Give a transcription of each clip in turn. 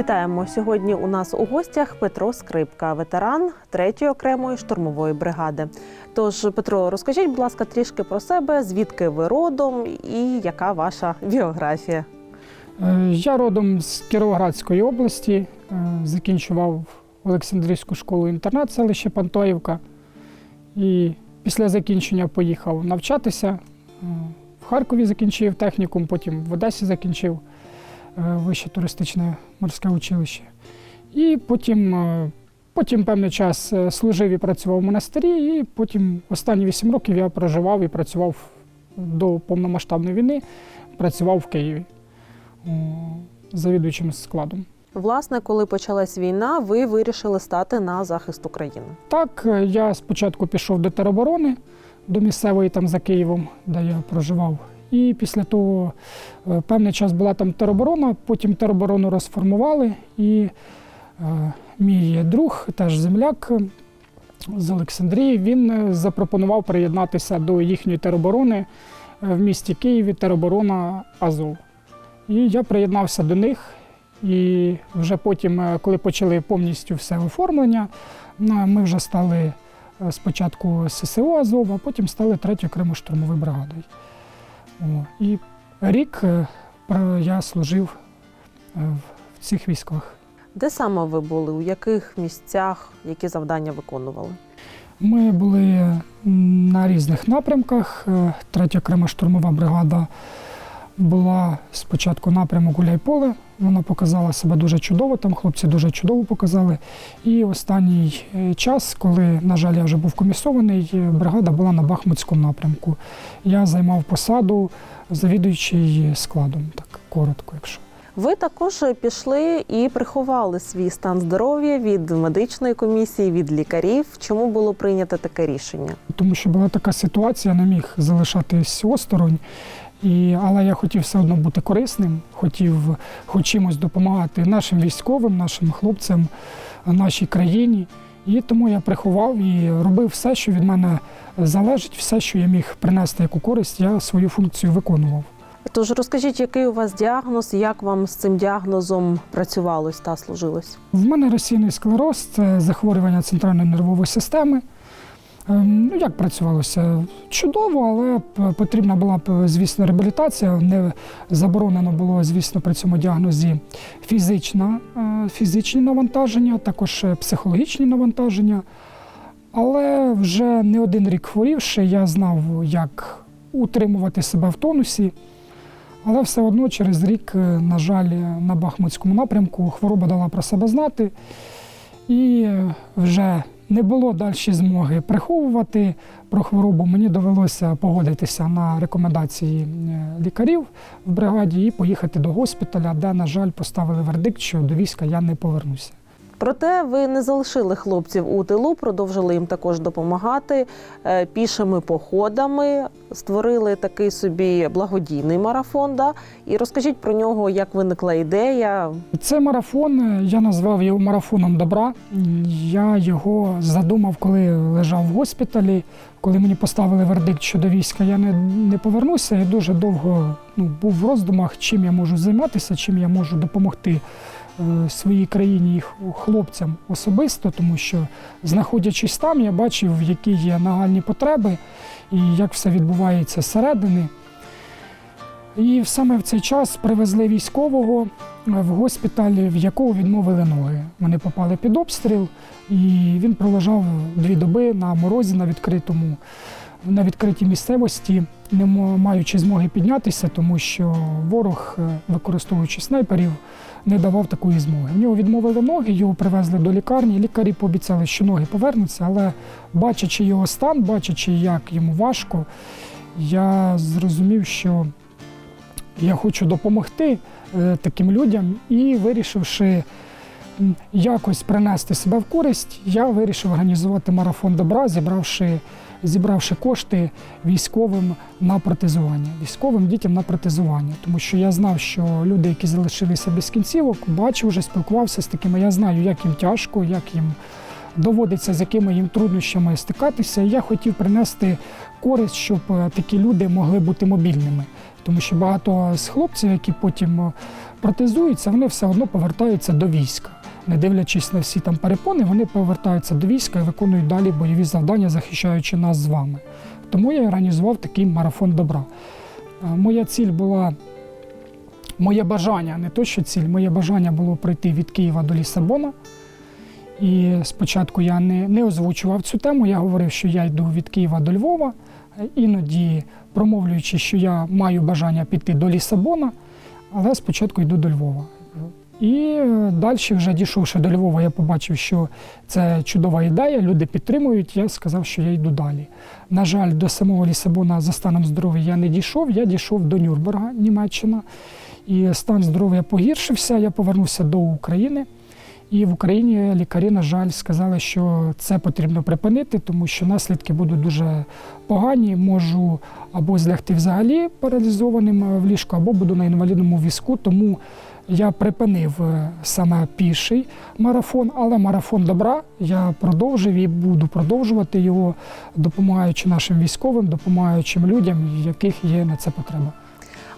Вітаємо сьогодні. У нас у гостях Петро Скрипка, ветеран 3-ї окремої штурмової бригади. Тож, Петро, розкажіть, будь ласка, трішки про себе, звідки ви родом і яка ваша біографія? Е, Я родом з Кіровоградської області, е, закінчував Олександрійську школу інтернат селище Пантоївка. І після закінчення поїхав навчатися. Е, В Харкові закінчив технікум, потім в Одесі закінчив вище туристичне морське училище. І потім, е, потім певний час е, служив і працював в монастирі, і потім останні вісім років я проживав і працював до повномасштабної війни, працював в Києві завідуючим складом. Власне, коли почалась війна, ви вирішили стати на захист України. Так, е, я спочатку пішов до тероборони, до місцевої там за Києвом, де я проживав. І після того е, певний час була там тероборона, потім тероборону розформували, і е, мій друг, теж земляк е, з Олександрії, він запропонував приєднатися до їхньої тероборони в місті Києві, тероборона Азов. І я приєднався до них. І вже потім, коли почали повністю все оформлення, ми вже стали спочатку ССО Азов, а потім стали 3 окремо штурмовою бригадою. О, і рік е, я служив е, в- цих військах. Де саме ви були? У яких місцях, які завдання виконували? Ми були на різних напрямках. Е, Третя окрема штурмова бригада була спочатку напрямок Гуляйполе. Вона показала себе дуже чудово, там хлопці дуже чудово показали. І останній е, час, коли, на жаль, я вже був комісований, е, бригада була на Бахмутському напрямку. Я займав посаду завідуючий складом, так коротко, якщо. Ви також пішли і приховали свій стан здоров'я від медичної комісії, від лікарів. Чому було прийнято таке рішення? тому що була така ситуація, я не міг залишатись осторонь. І, але я хотів все одно бути корисним, хотів хоч чимось допомагати нашим військовим, нашим хлопцям, нашій країні. І тому я приховав і робив все, що від мене залежить, все, що я міг принести яку користь, я свою функцію виконував. Тож розкажіть, який у вас діагноз, як вам з цим діагнозом працювалось та служилось? В мене розсійний склероз це захворювання центральної нервової системи. Ем, Ну, як працювалося? Чудово, але потрібна була звісно, реабілітація. Не заборонено було, звісно, при цьому діагнозі фізична, е, фізичні навантаження, також е, психологічні навантаження. Але вже не один рік хворівши, я знав, як утримувати себе в тонусі. Але все одно через рік, е, на жаль, на Бахмутському напрямку хвороба дала про себе знати, і вже не було далі змоги приховувати про хворобу. Мені довелося погодитися на рекомендації е, лікарів в бригаді і поїхати до госпіталя, де, на жаль, поставили вердикт, що до війська я не повернуся. Проте ви не залишили хлопців у тилу, продовжили їм також допомагати е, пішими походами, створили такий собі благодійний марафон. Да? І розкажіть про нього, як виникла ідея. Цей марафон е, я назвав його марафоном добра. Я його задумав, коли лежав в госпіталі. Коли мені поставили вердикт щодо війська, я не, не повернуся. Я дуже довго ну, був в роздумах, чим я можу займатися, чим я можу допомогти е, своїй країні і х- хлопцям особисто, тому що знаходячись там, я бачив, які є нагальні потреби і як все відбувається зсередини. І саме в цей час привезли військового в госпіталь, в якого відмовили ноги. Вони попали під обстріл, і він пролежав дві доби на морозі на відкритому, на відкритій місцевості, не маючи змоги піднятися, тому що ворог, е, використовуючи снайперів, не давав такої змоги. В нього відмовили ноги, його привезли до лікарні. Лікарі пообіцяли, що ноги повернуться, але бачачи його стан, бачачи, як йому важко, я зрозумів, що я хочу допомогти е, таким людям і вирішивши якось принести себе в користь, я вирішив організувати марафон добра, зібравши, зібравши кошти військовим на протезування, військовим дітям на протезування. Тому що я знав, що люди, які залишилися без кінцівок, бачив вже спілкувався з такими. Я знаю, як їм тяжко, як їм доводиться з якими їм труднощами стикатися. Я хотів принести користь, щоб е, такі люди могли бути мобільними. Тому що багато з хлопців, які потім е, протезуються, вони все одно повертаються до війська. Не дивлячись на всі там перепони, вони повертаються до війська і виконують далі бойові завдання, захищаючи нас з вами. Тому я організував такий марафон добра. Е, Моя ціль була, моє бажання, не то, що ціль, моє бажання було пройти від Києва до Лісабона. І спочатку я не, не озвучував цю тему, я говорив, що я йду від Києва до Львова, Е, іноді промовлюючи, що я маю бажання піти до Лісабона, але спочатку йду до Львова. І далі, вже дійшовши до Львова, я побачив, що це чудова ідея, люди підтримують. Я сказав, що я йду далі. На жаль, до самого Лісабона за станом здоров'я я не дійшов. Я дійшов до Нюрнберга, Німеччина. І стан здоров'я погіршився. Я повернувся до України. І в Україні лікарі, на жаль, сказали, що це потрібно припинити, тому що наслідки будуть дуже погані. Можу або злягти взагалі паралізованим е, в ліжку, або буду на інвалідному візку. Тому я припинив е, саме піший марафон, але марафон добра я продовжив і буду продовжувати його, допомагаючи нашим військовим, допомагаючи людям, яких є на це потреба.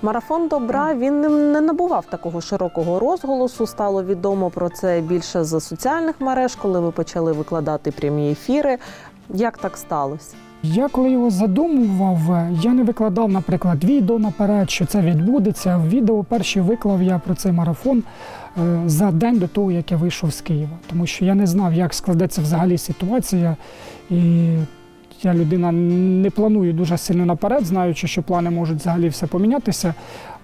Марафон добра він не- набував такого широкого розголосу. Стало відомо про це більше з соціальних мереж, коли ви почали викладати прямі ефіри. Як так сталося? Я коли його задумував, я не викладав, наприклад, відео наперед, що це відбудеться. В Відео перші виклав я про цей марафон е, за день до того, як я вийшов з Києва, тому що я не знав, як складеться взагалі ситуація. І я людина не планую дуже сильно наперед, знаючи, що плани можуть взагалі все помінятися.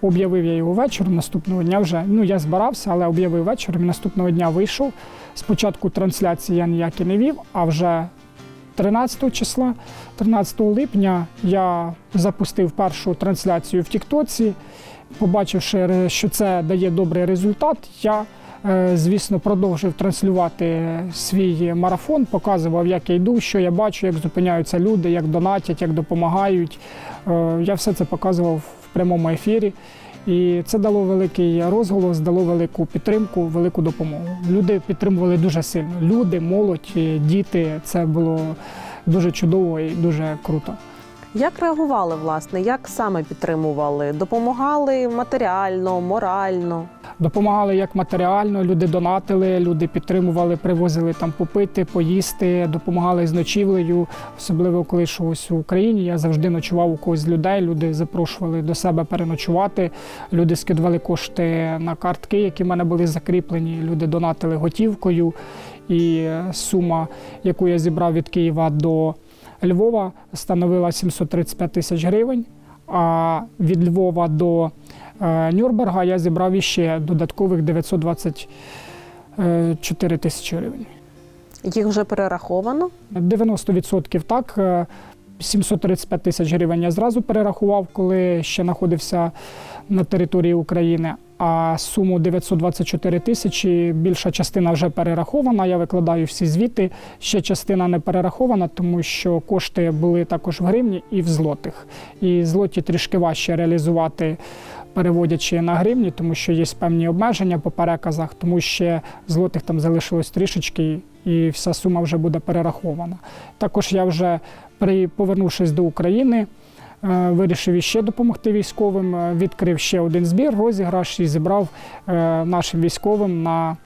Об'явив я його вечором. Наступного дня вже ну я збирався, але об'явив вечором. Наступного дня вийшов. Спочатку трансляції я ніякі не вів, а вже 13 числа, 13 липня, я запустив першу трансляцію в Тіктоці. Побачивши, що це дає добрий результат, я, е, звісно, продовжив транслювати свій марафон, показував, як я йду, що я бачу, як зупиняються люди, як донатять, як допомагають. Е, Я все це показував в прямому ефірі. І це дало великий розголос, дало велику підтримку, велику допомогу. Люди підтримували дуже сильно. Люди, молодь, діти. Це було дуже чудово і дуже круто. Як реагували, власне? Як саме підтримували? Допомагали матеріально, морально? Допомагали як матеріально, люди донатили, люди підтримували, привозили там попити, поїсти, допомагали з ночівлею. Особливо коли йшов ось в Україні. Я завжди ночував у когось з людей. Люди запрошували до себе переночувати. Люди скидували кошти на картки, які в мене були закріплені. Люди донатили готівкою. І сума, яку я зібрав від Києва до Львова, становила 735 тисяч гривень. А від Львова до е, Нюрнберга я зібрав іще додаткових 924 тисячі гривень. Їх вже перераховано? 90% так. Е, 735 тисяч гривень я зразу перерахував, коли ще знаходився на території України. А суму 924 тисячі більша частина вже перерахована. Я викладаю всі звіти. Ще частина не перерахована, тому що кошти були також в гривні і в злотих. І злоті трішки важче реалізувати, переводячи на гривні, тому що є певні обмеження по переказах, тому ще злотих там залишилось трішечки, і вся сума вже буде перерахована. Також я вже при повернувшись до України. е, Вирішив іще допомогти військовим, е, відкрив ще один збір, розіграш і зібрав е, нашим військовим на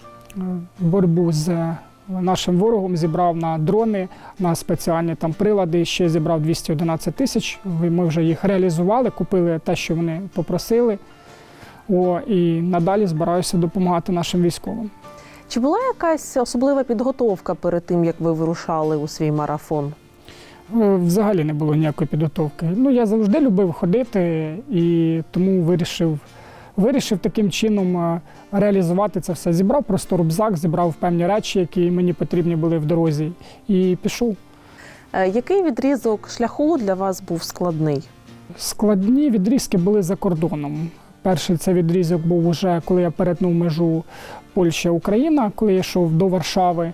боротьбу з нашим ворогом, зібрав на дрони, на спеціальні там прилади. Ще зібрав 211 тисяч. Ми вже їх реалізували, купили те, що вони попросили. О, і надалі збираюся допомагати нашим військовим. Чи була якась особлива підготовка перед тим, як ви вирушали у свій марафон? Е, Взагалі не було ніякої підготовки. Ну, я завжди любив ходити і тому вирішив, вирішив таким чином е, реалізувати це все. Зібрав просто рюкзак, зібрав певні речі, які мені потрібні були в дорозі, і пішов. Е, Який відрізок шляху для вас був складний? Складні відрізки були за кордоном. Перший це відрізок був уже, коли я перетнув межу Польща-Україна, коли я йшов до Варшави.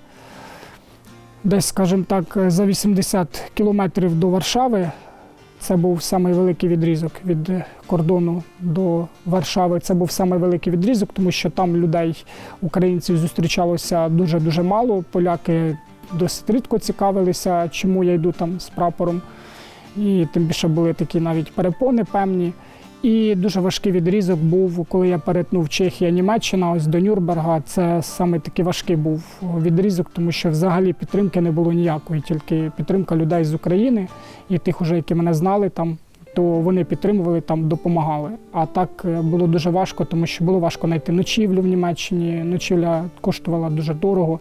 Десь, скажімо так, за 80 кілометрів до Варшави. Це був самий великий відрізок від кордону до Варшави. Це був самий великий відрізок, тому що там людей, українців, зустрічалося дуже-дуже мало. Поляки досить рідко цікавилися, чому я йду там з прапором. І тим більше були такі навіть перепони певні. І дуже важкий відрізок був, коли я перетнув Чехія, Німеччина, ось до Нюрнберга. Це саме такий важкий був відрізок, тому що взагалі підтримки не було ніякої, тільки підтримка людей з України і тих, уже, які мене знали там, то вони підтримували там, допомагали. А так е, було дуже важко, тому що було важко знайти ночівлю в Німеччині. Ночівля коштувала дуже дорого.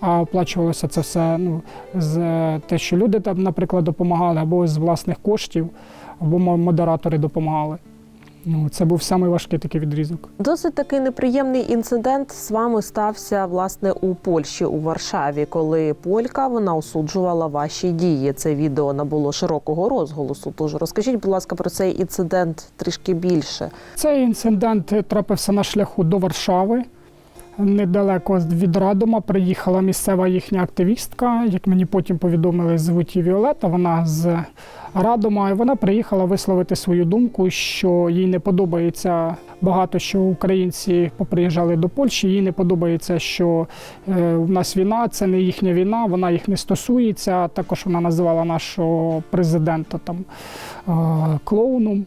А оплачувалося це все ну, з е, те, що люди там, наприклад, допомагали, або з власних коштів, або модератори допомагали. Ну, це був самий важкий такий відрізок. Досить такий неприємний інцидент з вами стався власне у Польщі у Варшаві, коли полька вона осуджувала ваші дії. Це відео набуло широкого розголосу. Тож розкажіть, будь ласка, про цей інцидент трішки більше. Цей інцидент трапився на шляху до Варшави. Недалеко від Радома приїхала місцева їхня активістка, як мені потім повідомили, звуть її Віолета. Вона з Радома. І вона приїхала висловити свою думку, що їй не подобається багато, що українці поприїжджали до Польщі. Їй не подобається, що е, в нас війна, це не їхня війна, вона їх не стосується. Також вона називала нашого президента там е, клоуном.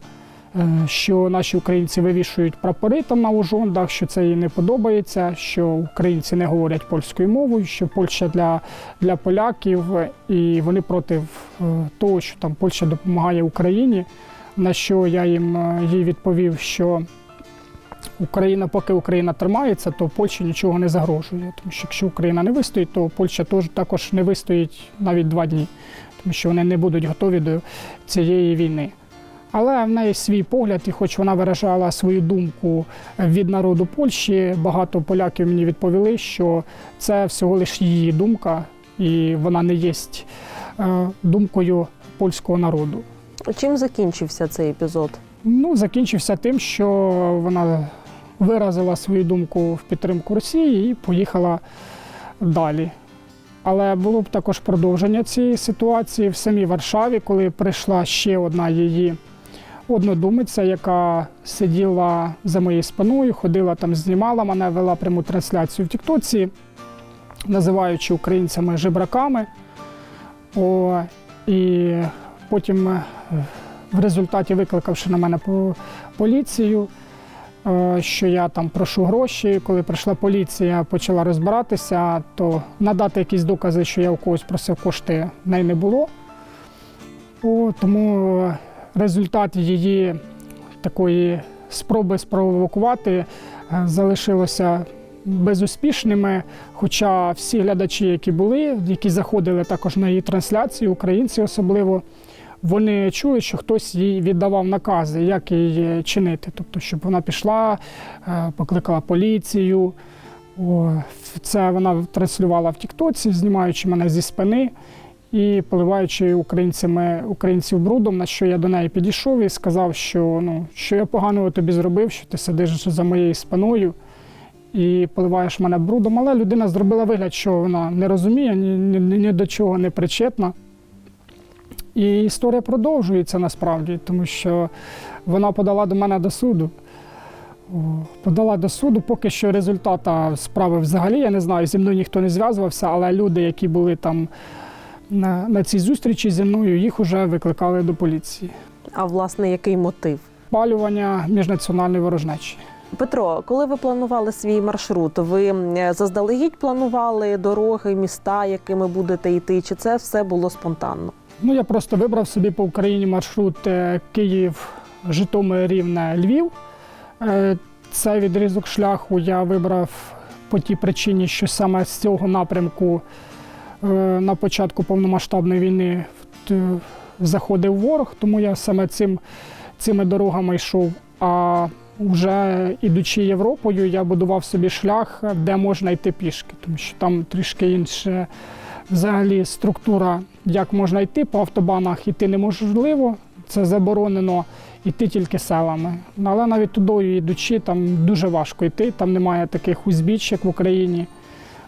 Е, що наші українці вивішують прапори там на ужондах, що це їй не подобається, що українці не говорять польською мовою, що Польща для, для поляків, і вони проти е, того, що там Польща допомагає Україні. На що я їм е, їй відповів, що Україна, поки Україна тримається, то Польщі нічого не загрожує. Тому що якщо Україна не вистоїть, то Польща теж також не вистоїть навіть два дні, тому що вони не будуть готові до цієї війни. Але в неї свій погляд, і хоч вона виражала свою думку від народу Польщі, багато поляків мені відповіли, що це всього лише її думка, і вона не є е, думкою польського народу. Чим закінчився цей епізод? Ну, закінчився тим, що вона виразила свою думку в підтримку Росії і поїхала далі. Але було б також продовження цієї ситуації в самій Варшаві, коли прийшла ще одна її однодумиця, яка сиділа за моєю спиною, ходила там, знімала мене, вела пряму трансляцію в Тіктоці, називаючи українцями жебраками. О, і потім е, в результаті викликавши на мене поліцію, е, що я там прошу гроші. Коли прийшла поліція, почала розбиратися, то надати якісь докази, що я у когось просив кошти, в неї не було. О, тому результат її такої спроби спровокувати е, залишилося безуспішними. Хоча всі глядачі, які були, які заходили також на її трансляцію, українці особливо, вони чули, що хтось їй віддавав накази, як її чинити. Тобто, щоб вона пішла, е, покликала поліцію. Це вона транслювала в Тіктоці, знімаючи мене зі спини і поливаючи українцями українців брудом, на що я до неї підійшов і сказав, що ну що я поганого тобі зробив, що ти сидиш за моєю спиною і поливаєш мене брудом. Але людина зробила вигляд, що вона не розуміє, ні, ні, ні до чого не причетна. І історія продовжується насправді, тому що вона подала до мене до суду. Подала до суду, поки що результата справи взагалі я не знаю. Зі мною ніхто не зв'язувався, але люди, які були там на, на цій зустрічі зі мною, їх вже викликали до поліції. А власне, який мотив? Палювання міжнаціональної ворожнечі. Петро, коли ви планували свій маршрут, ви заздалегідь планували дороги, міста, якими будете йти, чи це все було спонтанно? Ну, я просто вибрав собі по Україні маршрут е, Київ, Житомир, Рівне, Львів. Е, Цей відрізок шляху я вибрав по тій причині, що саме з цього напрямку на початку повномасштабної війни заходив ворог, тому я саме цим, цими дорогами йшов. А вже ідучи Європою, я будував собі шлях, де можна йти пішки, тому що там трішки інше взагалі структура, як можна йти по автобанах, йти неможливо, це заборонено йти тільки селами. Але навіть туди йдучи, там дуже важко йти, там немає таких узбіч, як в Україні.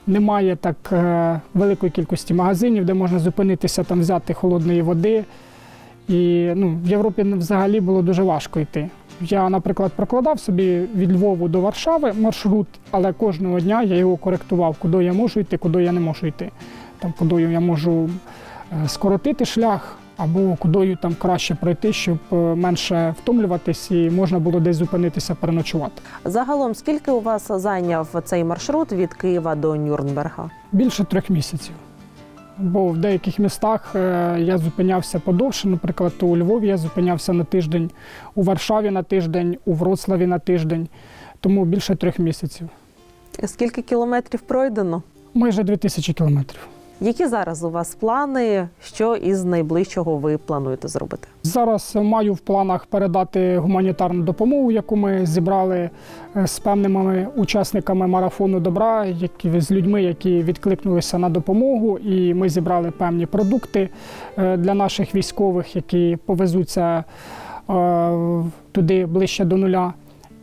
Немає так е, великої кількості магазинів, де можна зупинитися, там взяти холодної води. І ну, в Європі взагалі було дуже важко йти. Я, наприклад, прокладав собі від Львову до Варшави маршрут, але кожного дня я його коректував, куди я можу йти, куди я не можу йти. там, кудою я можу е, скоротити шлях, або кудою там краще пройти, щоб е, менше втомлюватись і можна було десь зупинитися, переночувати. Загалом, скільки у вас зайняв цей маршрут від Києва до Нюрнберга? Більше трьох місяців. Бо в деяких містах е, я зупинявся подовше. Наприклад, у Львові я зупинявся на тиждень, у Варшаві на тиждень, у Вроцлаві на тиждень. Тому більше трьох місяців. Скільки кілометрів пройдено? Майже 2000 кілометрів. Які зараз у вас плани? Що із найближчого ви плануєте зробити? Зараз маю в планах передати гуманітарну допомогу, яку ми зібрали е, з певними учасниками марафону добра, які з людьми, які відкликнулися на допомогу. І ми зібрали певні продукти е, для наших військових, які повезуться е, туди ближче до нуля.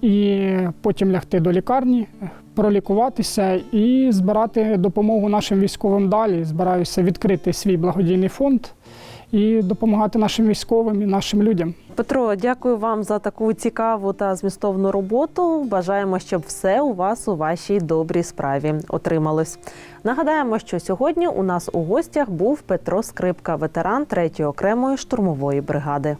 І потім лягти до лікарні, пролікуватися і збирати допомогу нашим військовим далі. Збираюся відкрити свій благодійний фонд і допомагати нашим військовим і нашим людям. Петро, дякую вам за таку цікаву та змістовну роботу. Бажаємо, щоб все у вас у вашій добрій справі отрималось. Нагадаємо, що сьогодні у нас у гостях був Петро Скрипка, ветеран 3-ї окремої штурмової бригади.